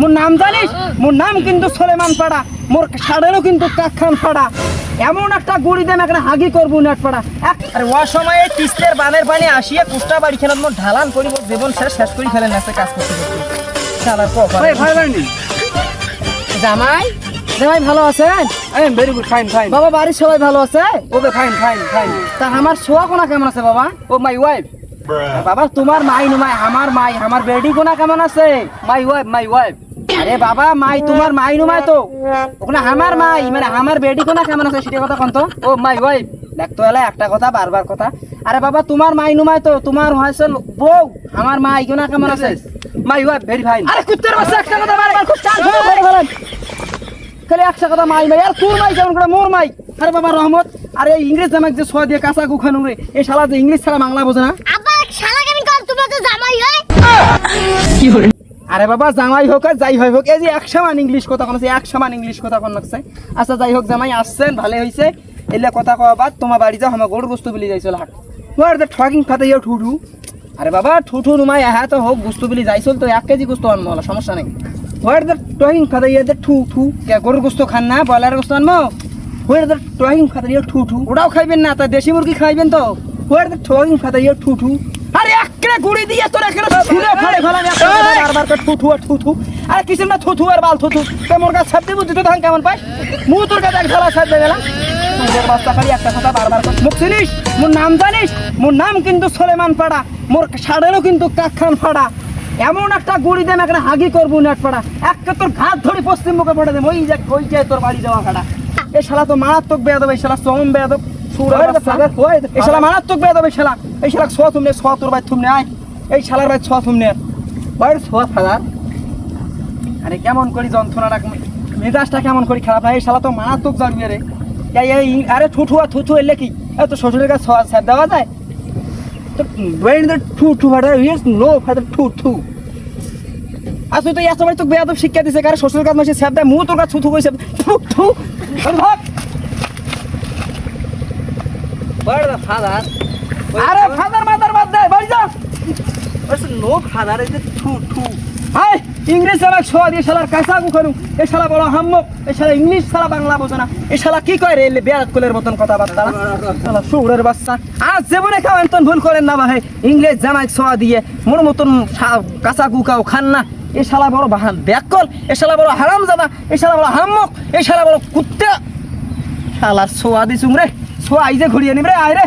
মোর নাম জানিস? মোর নাম কিন্তু সোলেমান পাড়া। মোর সাড়েরও কিন্তু কাখান পাড়া। এমন একটা গুড়ি দেন একটা হাগি করব নেট পাড়া। এক- আর ওয়া সময়ে তিস্তের বানের পানি আসিয়া কুষ্টা বাড়ি খেলার মধ্যে ঢালান করিব জীবন শেষ শেষ করে ফেলেন আছে কাজ করতে করতে। ভাই জামাই? জামাই ভালো আছেন I am very good fine fine বাবা বাড়ির সবাই ভালো আছে? ওকে ফাইন ফাইন ফাইন তা আমার শোয়া কোনা কেমন আছে বাবা? ও মাই ওয়াইফ বাবা তোমার মাই নুমাই আমার মাই আমার বেডি কোনা কেমন আছে? মাই ওয়াইফ মাই ওয়াইফ আরে বাবা মাই তোমার মাই নুমাই তো। ওখানে আমার মাই মানে আমার বেডি কোনা কেমন আছে সেটা কথা কোন তো। ও মাই ওয়াইফ দেখতো এলা একটা কথা বারবার কথা। আরে বাবা তোমার মাই নুমাই তো তোমার হয়েছে বউ আমার মাই কোনা কেমন আছে। মাই ওয়াইফ ভেরি ফাইন আরে কুত্তের বাচ্চা একটা কথা বারবার খুব চাল করে বলে ফেলেন। খালি একটা কথা মাই মাই আর তোর মাই কেমন করে মোর মাই। আরে বাবা রহমত। আরে এই ইংরেজ জামাক যে সোয়া দিয়ে কাঁচা গুখান উড়ে এই শালা যে ইংলিশ ছাড়া বাংলা বোঝে না। আবার শালা কেন কর তোমরা তো জামাই হয় আরে বাবা, জামাই হোক আর যাই হয় হোক, এই যে এক সমান ইংলিশ কথা কোন এক সমান ইংলিশ কথা কোন লাগছে আচ্ছা যাই হোক, জামাই আসছেন, ভালো হইছে। এলে কথা কওয়া বাদ, তোমার বাড়ি যাও, আমার গরুর বস্তু বিলি যাইছিল হাট what the talking father to to আরে বাবা, ঠুঠু নুমাই হ্যাঁ তো হোক গুস্তু বিলি যাইছিল তো, এক কেজি গুস্তু আনব হলো সমস্যা নেই। What the talking father to to কে গরুর গুস্তু খান না ব্রয়লার গুস্তু আনব what the talking father you to to ওটাও খাইবেন না, তা দেশি মুরগি খাইবেন তো? What the talking father you to to আরে একরে গুড়ি দিয়ে তোর একরে ছুঁড়ে ফাড়ে ফেলাম একটা কথা থুথু আর থুথু। আরে কিসের না থুথু আর বাল থুথু? তে মোর কাছে ছাপ দিবি তুই ধান কেমন পাই মু তোর কাছে এক ঢালা ছাপ দিয়ে গেলাম। তোর বাচ্চা খালি একটা কথা বারবার মুখ চিনিস? মোর নাম জানিস? মোর নাম কিন্তু সোলেমান পাড়া। মোর সাড়েরও কিন্তু কাখান পাড়া এমন একটা গুড়ি দেন একটা হাগি করব নেট পাড়া। একটা তোর ঘাত ধরে পশ্চিম মুখে পড়ে দেব। ওই যে ওই যে তোর বাড়ি যাওয়া কাটা এই শালা তো মারাত্মক বেয়াদব এই শালা চরম বেয়াদব। এই শালা মারাত্মক বেয়াদব এই শালা। এই শালা ছ তুমনে ছ তোর ভাই তুমনে আয়। এই শালার ভাই ছ তুমনে ইজ হোয়াট ফাদার আরে কেমন করি যন্ত্রণাটা মেজাজটা কেমন করি খারাপ হয় এই শালা তো মারাত্মক জানবি রে। এই আরে ঠুঠু আর থুথু এলে কি? এ তো শ্বশুরের কাছে ছ স্যাপ দেওয়া যায়? তো brain the to to father yes no father to to আর তুই তো ভাই তোকে বেয়াদব শিক্ষা দিছে কারে শ্বশুরের কাছে মাসে স্যাপ দেয় মু তোর কাছে থুথু কইছে থু থু ভাগ। The father. আরে ফাদার মাদার বাদ দে বাড়ি যা। No father is to to hi, ইংরেজ শালা ছোয়া দিয়ে শালার কাঁচা গুখানু এ শালা বড় হাম্মক, এ শালা ইংলিশ, শালা বাংলা বোঝে না, এ শালা কি কয় রে, এলে বেয়াত কোলের মতন কথাবার্তা? শালা শুকুরের বাচ্চা। আজ জীবনে খাওয়েন তন ভুল করেন না ভাই, ইংরেজ জামাই ছোয়া দিয়ে মোর মতন কাঁচা গুকাও খান না। এ শালা বড় বাহান ব্যাকল, এ শালা বড় হারাম জাদা এ শালা বড় হাম্মক, এ শালা বড় কুত্তা। শালার ছোয়া দিছুম রে ছোয়া আইজে ঘুরিয়ে নিব রে, আয় রে।